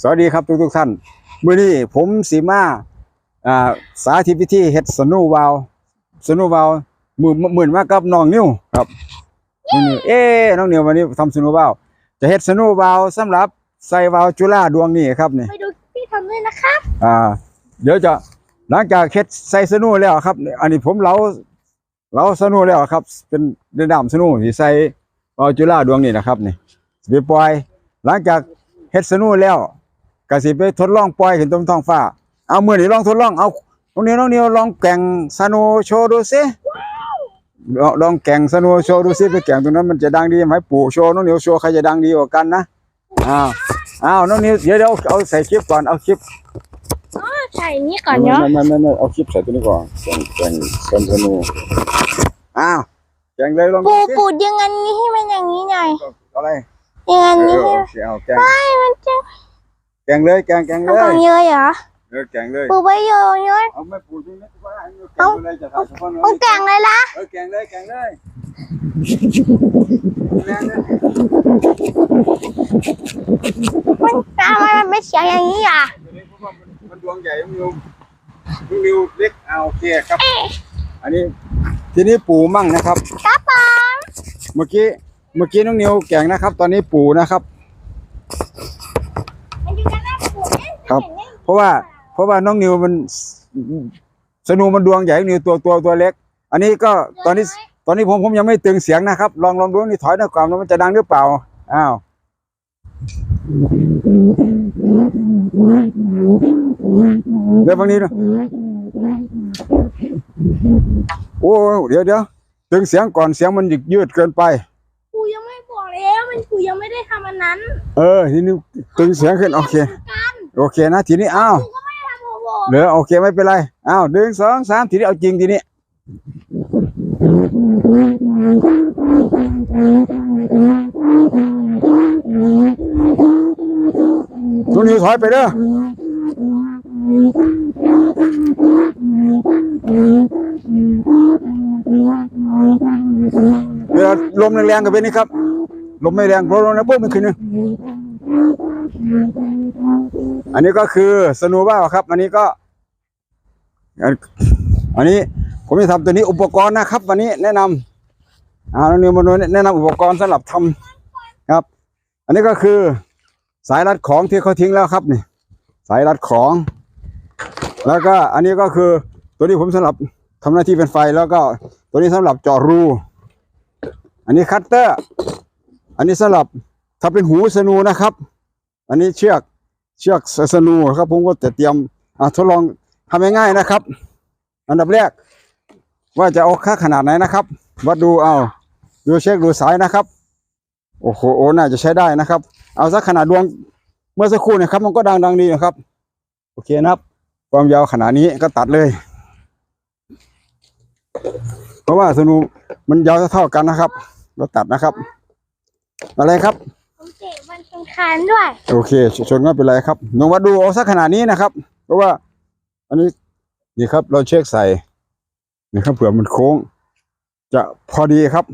สวัสดีครับทุกทุกๆท่านมื้อนี้ผมสีมาอ่าสาธิตวิธีเฮ็ดสนูวาวสนูวาวมือมื่นมากับน้องนิวครับน้องนิวเอ๊ะน้องนิววันนี้ทำสนูวาวจะเฮ็ดสนูวาวสำหรับใส่วาวจุฬาดวงนี้ครับนี่ไปดูพี่ทำด้วยนะครับอ่า เดี๋ยวจะหลังจากเฮ็ดใส่สนูแล้วครับ อันนี้ผมเล้าเล้าสนูแล้วครับ เป็นเดนดามสนูที่ใส่วาวจุฬาดวงนี้นะครับนี่สิไปปล่อย หลังจากเฮ็ดสนูแล้ว ก็สิไปทดลองปล่อยขึ้นตรงท้องฟ้า เอามือนี่ลองทดลองเอาน้องนิวน้องนิวลองแก่งสนูโชว์ดูสิลองลองแก่งสนูโชว์ดูสิไปแก่งตรงนั้นมันจะดังดีไหมปู่โชว์น้องนิวโชว์ใครจะดังดีกว่ากันนะอ้าวอ้าวน้องนิวเดี๋ยวเดี๋ยวเอาใส่คลิปก่อนเอาคลิปใส่นี่ก่อนเนาะไม่ไม่ไม่ไม่เอาคลิปใส่ตัวนี้ก่อนแก่งแก่งแก่งสนูอ้าวแก่งเลยลองปูดูสิปูยังอันนี้ให้มันอย่างนี้หน่อยอะไรยังอันเอนี้อให้โอเคเอาแก่งไม่มันจะ แก่งเลยแก่งแก่งเลมันต้องยเยอะเหรอเออแก่งเลย ปูไปเยอะเยอะเอาไม่ปูตรงนี้ก็ได้เอาแกงเลยจะทำเฉพาะเนื้อปูแกงเลยละเออแกงเลยแกงเลยแรงเลยมันทำไมมันไม่เสียงอย่างนี้อะตัวนี้เพราะว่ามันมันดวงใหญ่ต้องนิวต้องนิวเล็กเอาโอเคครับ อันนี้ทีนี้ปูมั่งนะครับ ครับผมเมื่อกี้เมื่อกี้น้องนิวแกงนะครับ ตอนนี้ปูนะครับ มันอยู่กันหน้าปูเนี่ย ครับ เพราะว่าเพราะว่าน้องนิวมันสนูมันดวงใหญ่น้องนิวตัวตัวตัวเล็ก อันนี้ก็ตอนนี้ตอนนี้ผมผมยังไม่ตึงเสียงนะครับ ลองลองดูนี่ถอยหน้าก่อนแล้วมันจะดังหรือเปล่าอ้าวเดี๋ยวฟังนี้ดูโอ้เดี๋ยวเดี๋ยวตึงเสียงก่อนเสียงมันหยุดยืดเกินไปปูยังไม่บอกแล้วมันปูยังไม่ได้ทำอันนั้น เออทีนี้ตึงเสียงขึ้นโอเคกัน โอเคนะทีนี้อ้าวปูก็ไม่ได้ทำหัวโบเหลือโอเคไม่เป็นไรอ้าวหนึ่งสองสามทีนี้เอาจริงทีนี้ตัวนี้ถอยไปเด้อเวลาลมแรงๆกับเป็นนี่ครับ ลมไม่แรงเพราะลมนะปุ๊บมันขึ้นนึง อันนี้ก็คือสนูบ้าครับ อันนี้ก็ อันนี้ผมจะทำตัวนี้อุปกรณ์นะครับ วันนี้แนะนำอ่าน้องนิวมาดูแนะนำอุปกรณ์สำหรับทำครับ อันนี้ก็คือสายรัดของที่เขาทิ้งแล้วครับนี่ สายรัดของ แล้วก็อันนี้ก็คือตัวนี้ผมสำหรับทำหน้าที่เป็นไฟแล้วก็ตัวนี้สำหรับเจาะรู อันนี้คัตเตอร์ อันนี้สำหรับถ้าเป็นหูสนูนะครับ อันนี้เชือก เชือกสนูครับผมก็จะเตรียมอทดลองทำง่ายๆนะครับ อันดับแรก ว่าจะเอาค่าขนาดไหนนะครับ วัดดูเอาดูเช็คดูสายนะครับ โอ้โหโอ้น่าจะใช้ได้นะครับ เอาสักขนาดดวงเมื่อสักครู่เนะครับ มันก็ดังดังๆดีนะครับ โอเคนะครับ ความยาวขนาดนี้ก็ตัดเลย เพราะว่าสนูมันยาวเท่ากันนะครับเราตัดนะครับ อะไรครับ มันเป็นคันด้วย โอเคชชนก็เป็นไรครับลองวัดดูเอาสักขนาดนี้นะครับ เพราะว่า อันนี้นี่ครับ เราเช็คใส่นี่ครับเผื่อมันโค้ง จะพอดีครับ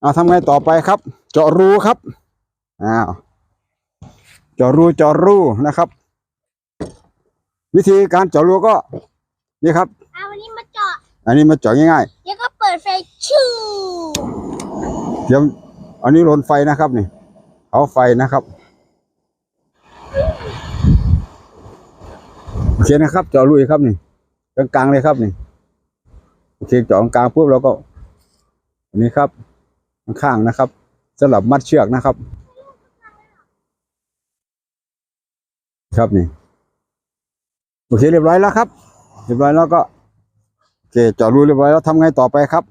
เอาทำไงต่อไปครับ เจาะรูครับอ้าวเจาะรูเจาะรูนะครับ วิธีการเจาะรูก็ นี่ครับเอาวันนี้มาเจาะอันนี้มาเจาะง่ายแล้วก็เปิดไฟชู่ๆเดี๋ยวอันนี้โรนไฟนะครับนี่เอาไฟนะครับ โอเคนะครับจาะรูอีกครับนี่กลางๆเลยครับนี่โอเคจาะกลางปุ๊บเราก็อันนี้ครับข้างๆนะครับสำหรับมัดเชือกนะครับ ครับนี่โอเคเรียบร้อยแล้วครับ เรียบร้อยแล้วก็โอเคจาะรูเรียบร้อยแล้วทำไงต่อไปครับ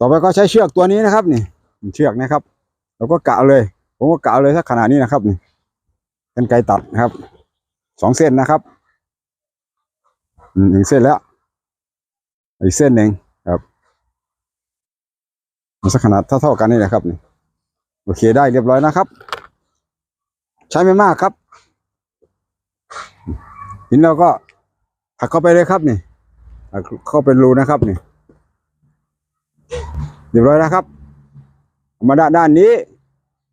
ต่อไปก็ใช้เชือกตัวนี้นะครับ นี่เชือกนะครับเราก็กะเอาเลย ผมก็กะเอาเลยสักขนาดนี้นะครับนี่กันไกตัดนะครับ สองเส้นนะครับอืมหนึ่งเส้นแล้ว อีกเส้นหนึ่งครับมันสักขนาดเท่าๆกันนี่แหละครับนี่โอเคได้เรียบร้อยนะครับ ใช้ไม่มากครับทีนี้เราก็ถักเข้าไปเลยครับนี่ถักเข้าเป็นรูนะครับนี่เรียบร้อยแล้วครับ มาด้านด้านนี้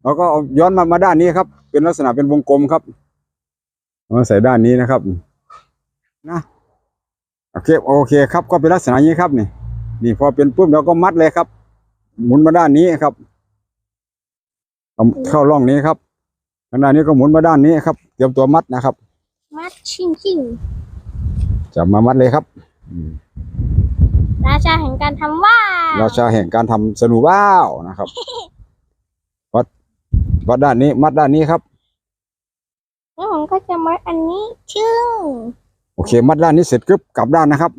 เราก็เอาย้อนมามาด้านนี้ครับ เป็นลักษณะเป็นวงกลมครับ มาใส่ด้านนี้นะครับ นะโอเคโอเคครับ ก็เป็นลักษณะนี้ครับนี่นี่พอเป็นปุ๊บเราก็มัดเลยครับ หมุนมาด้านนี้ครับเอาเข้าร่องนี้ครับทางด้านนี้ก็หมุนมาด้านนี้ครับ เตรียมตัวมัดนะครับ มัดชิงชิงจับมามัดเลยครับอืมราชาแห่งการทำว่าวราชาแห่งการทำสนูว่าวนะครับวัดวัดด้านนี้ มัดด้านนี้ครับ แล้วผมก็จะมัดอันนี้ชึ่งโอเค มัดด้านนี้เสร็จกึบกลับด้านนะครับ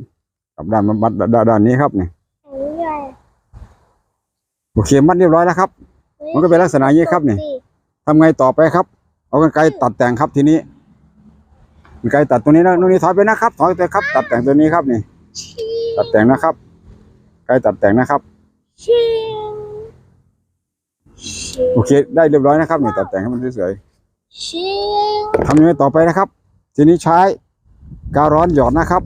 กลับด้านมามัดด้านด้านนี้ครับนี่อันนี้เลยโอเค มัดเรียบร้อยแล้วครับ มันก็เป็นลักษณะอย่างนี้ครับนี่ทำไงต่อไปครับ เอากรรไกรตัดแต่งครับทีนี้กรรไกรตัดตัวนี้นะนู่นนี่ถอยไปนะครับ ถอยไปครับ ตัดแต่งตัวนี้ครับนี่ชิงตัดแต่งนะครับไกรตัดแต่งนะครับชิงชิงโอเค ได้เรียบร้อยนะครับนี่ตัดแต่งให้มันสวย ชิงๆทำยังไงต่อไปนะครับ ทีนี้ใช้กาวร้อนหยอดนะครับ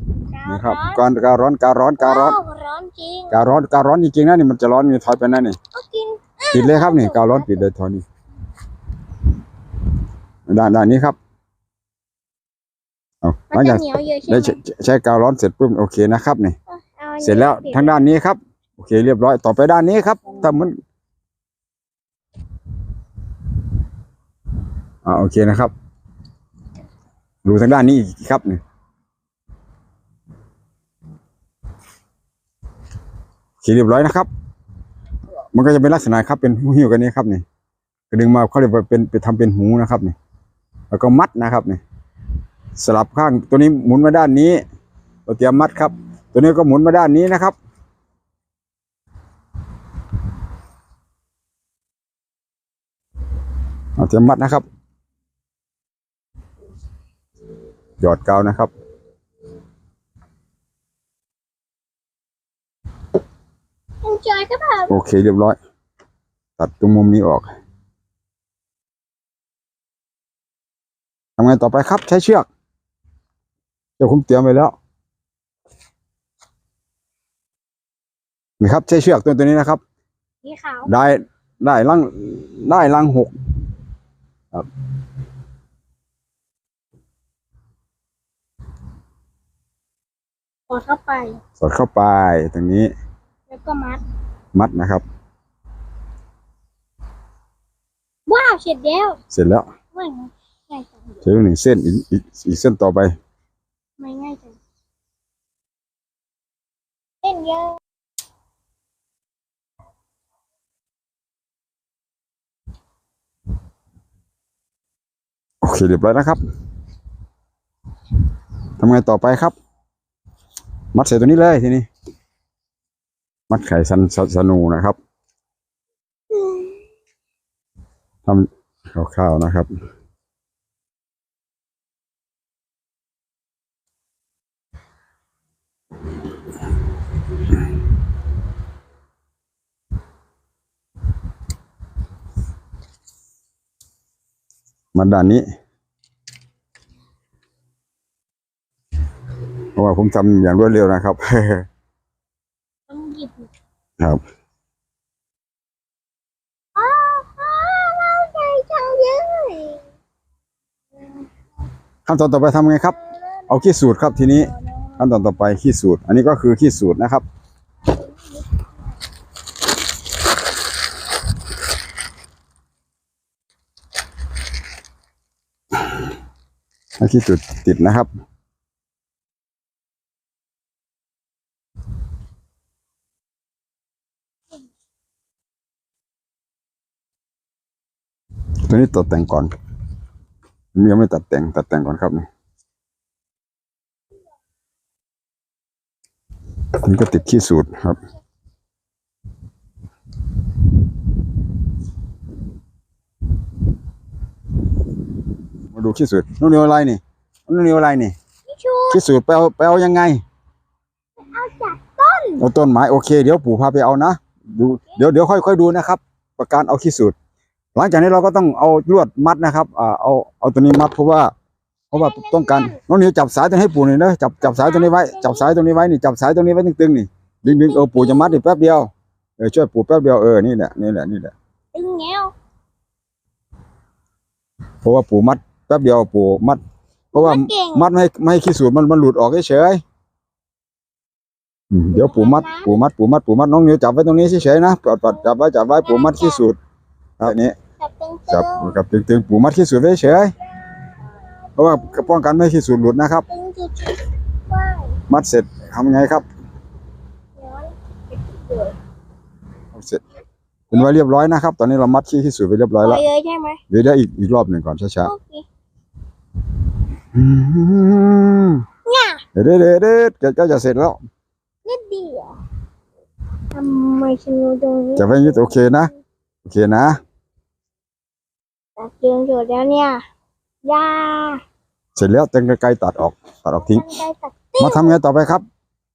นี่ครับการกาวร้อนกาวร้อนกาวร้อนโร้อนจริงกาวร้อนกาวร้อนจริงๆนะนี่มันจะร้อนมีถอยไปนะนี่ก็กินปิดเลยครับนี่กาวร้อนปิดเลยถอยนี่ด้านด้านนี้ครับเอาหมัลันงจะจากเหนียวเยอะใช่ได้ไหมใช้ใช้กาวร้อนเสร็จปุ๊บโอเคนะครับนี่อาอันนี้เสร็จแล้วปิดทางด้านนี้ครับ โอเคเรียบร้อยต่อไปด้านนี้ครับถ้ามัน อ่าโอเคนะครับ ดูทางด้านนี้อีกครับนี่โอเคเรียบร้อยนะครับ มันก็จะเป็นลักษณะครับเป็นหิ้วกันนี้ครับนี่กระดึงมาเขาเรียกว่าเป็นไปทำเป็นหูนะครับนี่แล้วก็มัดนะครับนี่สลับข้างตัวนี้หมุนมาด้านนี้เราเตรียมมัดครับ ตัวนี้ก็หมุนมาด้านนี้นะครับเอาเตรียมมัดนะครับ หยอดกาวนะครับมันจอยก็แบบโอเคเรียบร้อย ตัดตรงมุมนี้ออกทำไงต่อไปครับใช้เชือกเดี๋ยวผมเตรียมไว้แล้วนี่ครับใช้เชือกตัวตัวนี้นะครับสีขาวได้ได้ลังได้ลังหก กดเข้าไป สอดเข้าไปตรงนี้ แล้วก็มัด มัดนะครับ ว้าวเสร็จแล้วเสร็จแล้วไม่ง่ายจังใช้หนึ่งเส้นอีกอีกอีกเส้นต่อไป ไม่ง่ายจังเล่นเยอะโอเคเรียบร้อยนะครับทำไงต่อไปครับ มัดใส่ตัวนี้เลยทีนี้ มัดไข่สันสสนูนะครับทำคร่าวๆนะครับมาด้านนี้ เพ ราะว่าผมทำอย่างรวดเร็วนะครับ ต้องหยิบครับอ้าวอ้าวเราใหญ่จังเลยขั้นตอนต่อไปทำไงครับ เอาขี้สูตรครับทีนี้ขั้นตอนต่อไปขี้สูตร อันนี้ก็คือขี้สูตรนะครับให้ขี้สูตรติดนะครับ ตัวนี้ตัดแต่งก่อนยังไม่ตัดแต่งตัดแต่งก่อนครับนี่นี่ก็ติดขี้สูตรครับมาดูขี้สูตรนู่นนี่อะไรนี่นู่นนี่อะไรนี่พี่ชูขี้สูตรไปเอาไปเอายังไงเอาจากต้นเอาต้นไม้โอเค เดี๋ยวปู่พาไปเอานะดูเดี๋ยวเดี๋ยวค่อยค่อยดูนะครับ ประการเอาขี้สูตร หลังจากนี้เราก็ต้องเอาลวดมัดนะครับอ่าเอาเอาตัวนี้มัดเพราะว่า เพราะว่าต้องการน้องนิวจับสายตัวนี้ให้ปู่หน่อยนะจับจับสายตัวนี้ไว้จับสายตัวนี้ไว้นี่จับสายตัวนี้ไว้ตึงๆนี่ดึงดึงเออปู่จะมัดอีกแป๊บเดียวเออช่วยปู่แป๊บเดียวเออนี่แหละนี่แหละนี่แหละตึงแง้วเพราะว่าปู่มัดแป๊บเดียวปู่มัด เพราะว่าเก่งมัดไม่ให้ไม่ให้ขี้สูตรมันมันหลุดออกเฉยๆอืมเดี๋ยวปูมัดปูมัดปูมัดปูมัดน้องนิวจับไว้ตรงนี้เฉยๆนะปลอดปลอดจับไว้จับไว้ปูมัดขี้สูตรครับอันนี้ จับตึงจับกับตึงๆปูมัดขี้สูตรไว้เฉยเพราะว่าป้องกันไม่ให้ขี้สูตรหลุดนะครับตึงจุดว่ายมัดเสร็จทำไงครับย้อนเสร็จเป็นไว้เรียบร้อยนะครับ ตอนนี้เรามัดขี้ขี้สูตรไปเรียบร้อยปล่แล้อวยเลยใช่ไหมเดี๋ยวเดี๋ยวอีกอีกรอบหนึ่งก่อนช้าโอเคๆอืมเนี่ยเดี๋ยวเดี๋ยวเดี๋ยวเดี๋ยวก็จะเสร็จแล้วนิดเดียวทำไมฉันรู้ตรงนี้จะไว้อยึดโอเคนะ โอเคนะ ตัดเดือนสุดแล้วเนี่ยยาเสร็จแล้วเต็งไกลๆตัดออกตัดออกทิ้ง มันได้ตัดมาทำไงต่อไปครับ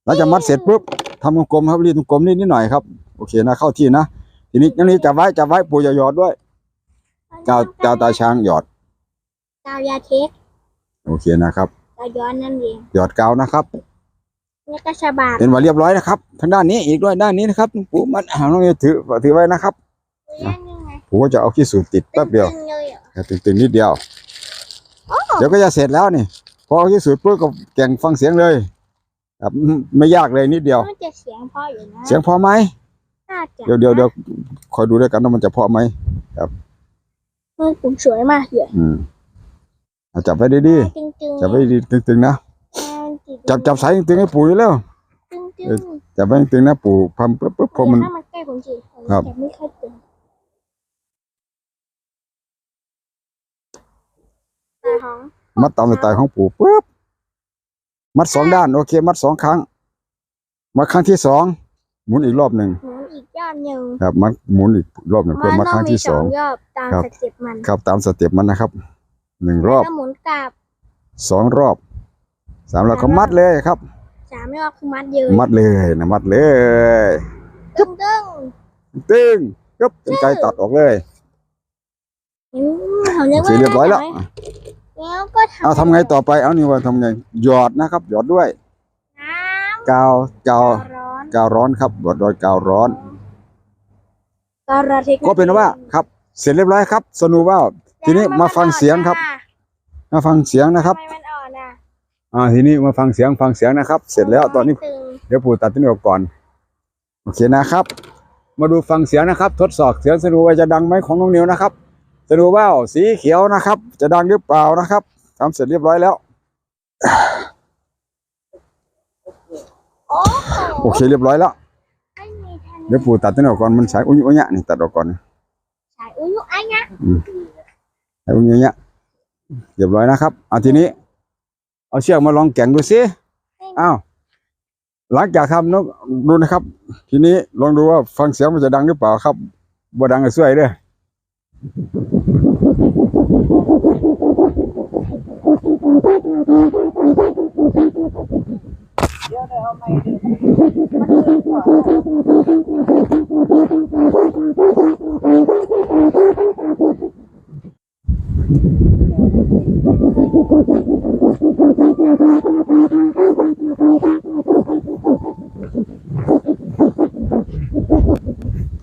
หลังจากมัดเสร็จปุ๊บทำกลมๆครับรีดกลมๆนิดนิดหน่อยครับ โอเคนะเข้าที่นะ ทีนี้อันนี้จับไว้จับไว้ปูอย่าหยอดด้วยกาวกาวตาช้างหยอดกาวยาเทคโอเคนะครับกาวย้อนนั่นเองหยอดกาวนะครับนี่ก็ฉบาดเป็นว่าเรียบร้อยนะครับ ทางด้านนี้อีกด้วยด้านนี้นะครับปูมัดอ่าน้องนี่ถือถือไว้นะครับยังยังไง ปูก็จะเอาขี้สูตรติดแป๊บเดียวตึงๆเลยเหรอแค่ตึงๆนิดเดียว เดี๋ยวก็จะเสร็จแล้วนี่พอเอาขี้สูตรปุ๊บก็แก่งฟังเสียงเลยครับไม่ยากเลยนิดเดียวมันจะเสียงพออยู่นะเสียงพอไหมน่าจะเดี๋ยวเดี๋ยวเดี๋ยวคอยดูด้วยกันว่ามันจะพอไหมเออผมสวยมากเลยอืมเอาจับไว้ดีตึงๆๆจับไว้ดีตึงๆนะอ่าจับจับสายตึงๆให้ปู่อยู่แล้วตึงเออจับไว้ตึงๆนะปู่พัมปุ๊บปุ๊บๆพอมันถ้ามันใกล้ผมสิผมครับ จะไม่ค่อยตึงตาของมัดตามสไตล์ของปู่ปุ๊บมัดสองด้านโอเค มัดสองครั้งมาครั้งที่สองหมุนอีกรอบหนึ่งหมุนอีกยอดหนึ่งครับมัดหมุนอีกรอบหนึ่งเพื่อมาครั้งที่สองยอดตามครับสเต็ปมันครับตามสเต็ปมันนะครับหนึ่งรอบแล้วก็หมุนกลับสองรอบสามรอบก็มัดเลยครับสามยอดคือมัดเยืนมัดเลยนะมัดเลยตึ้งตึ้งตึงครับเป็นไกลตัดออกเลยๆอืมเขาเรียโอกเคว่าเรียบร้อยแล้ว แล้วก็ทำเอาทำไงต่อไปเอานี่ว่าทำไงหยอดนะครับ หยอดด้วยน้กาวกาวำร้อนกาวร้อนครับหยอดโดยกาวร้อนกาวระเทคก็เป็นว่าครับ เสร็จเรียบร้อยครับ สนุว่าวทีนี้มาฟังเสียงครับ มาฟังเสียงนะครับ ทำไมมันอ่อนอะอ่าทีนี้มาฟังเสียงฟังเสียงนะครับ เสร็จแล้วตอนนี้ ตึงเดี๋ยวปู่ตัดที่นี่ออกก่อน โอเคนะครับ มาดูฟังเสียงนะครับ ทดสอบเสียงสนุว่าจะดังไหมของน้องนิวนะครับ สนุว่าวสีเขียวนะครับ จะดังหรือเปล่านะครับทำเสร็จเรียบร้อยแล้ว โอ้โหโอเคเรียบร้อยแล้วไม่มีทันเดี๋ยวปู่ตัดที่นี่ออกก่อนมันสายอุ้ยอุ้ยเนี่ยนี่ตัดออกก่อนสายอุ้ยไอ้เนี้ยสายอุ้ยอุ้ยเนี่ยเรียบร้อยนะครับเอาทีนี้ เอาเชือกมาลองแก่งดูสิอ้าวหลังจากทำนกดูนะครับ ทีนี้ลองดูว่าฟังเสียงมันจะดังหรือเปล่าครับบ่ดังก็ช่วยเด้อ โ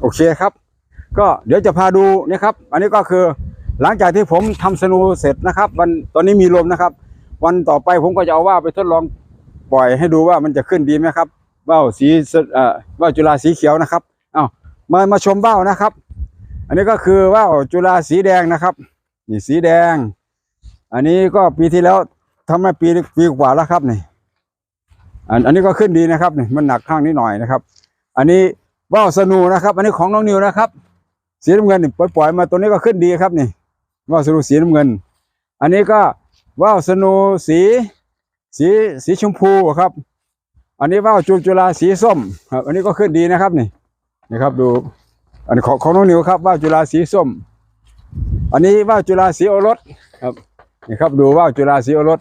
อเคครับ ก็เดี๋ยวจะพาดูนะครับ อันนี้ก็คือหลังจากที่ผมทำสนูเสร็จนะครับ วันตอนนี้มีลมนะครับ วันต่อไปผมก็จะเอาว่าไปทดลองปล่อยให้ดูว่ามันจะขึ้นดีไหมครับว่าวสีเอ่อว่าวจุฬาสีเขียวนะครับเอามามาชมว่าวนะครับ อันนี้ก็คือว่าวจุฬาสีแดงนะครับนี่สีแดง อันนี้ก็ปีที่แล้วทำมาปีปีกว่าแล้วครับนี่อันอันนี้ก็ขึ้นดีนะครับนี่มันหนักข้างนิดหน่อยนะครับ อันนี้ว่าวสนูนะครับ อันนี้ของน้องนิวนะครับ สีน้ำเงินนี่ปล่อยปล่อยมาตัวนี้ก็ขึ้นดีครับนี่ว่าวสนูสีน้ำเงิน อันนี้ก็ว่าวสนูสีสีสีชมพูครับ อันนี้ว่าวจุจุฬาสีส้มครับ อันนี้ก็ขึ้นดีนะครับนี่นี่ครับดูอันนี้ของของน้องนิวครับว่าวจุฬาสีส้ม อันนี้ว่าวจุฬาสีโอรสครับนี่ครับดูว่าวจุฬาสีโอรส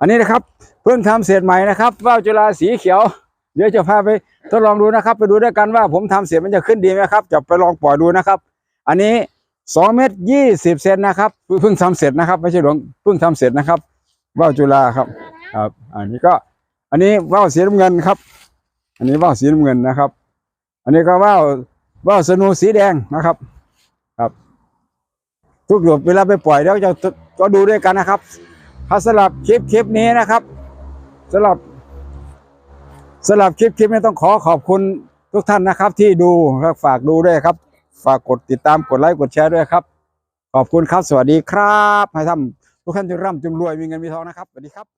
อันนี้นะครับเพิ่งทำเสร็จใหม่นะครับว่าวจุฬาสีเขียว เดี๋ยวจะพาไปทดลองดูนะครับ ไปดูด้วยกันว่าผมทำเสร็จมันจะขึ้นดีไหมครับ จะไปลองปล่อยดูนะครับ อันนี้สองเมตรยี่สิบเซนนะครับเพิ่งเพิ่งทำเสร็จนะครับไม่ใช่หลวงเพิ่งทำเสร็จนะครับว่าวจุฬาครับครับ อันนี้ก็ อันนี้ว่าวสีน้ำเงินครับ อันนี้ว่าวสีน้ำเงินนะครับ อันนี้ก็ว่าวว่าวสนูสีแดงนะครับ ครับ ทุกหยดเวลาไปปล่อยแล้วจะก็ดูด้วยกันนะครับครับสำหรับคลิปคลิปนี้นะครับสำหรับ สำหรับคลิปคลิปนี้ต้องขอขอบคุณทุกท่านนะครับ ที่ดูครับฝากดูด้วยครับ ฝากกดติดตามกดไลค์กดแชร์ด้วยครับ ขอบคุณครับ สวัสดีครับ ให้ท่านทุกท่านจงร่ำจงรวยมีเงินมีทองนะครับสวัสดีครับ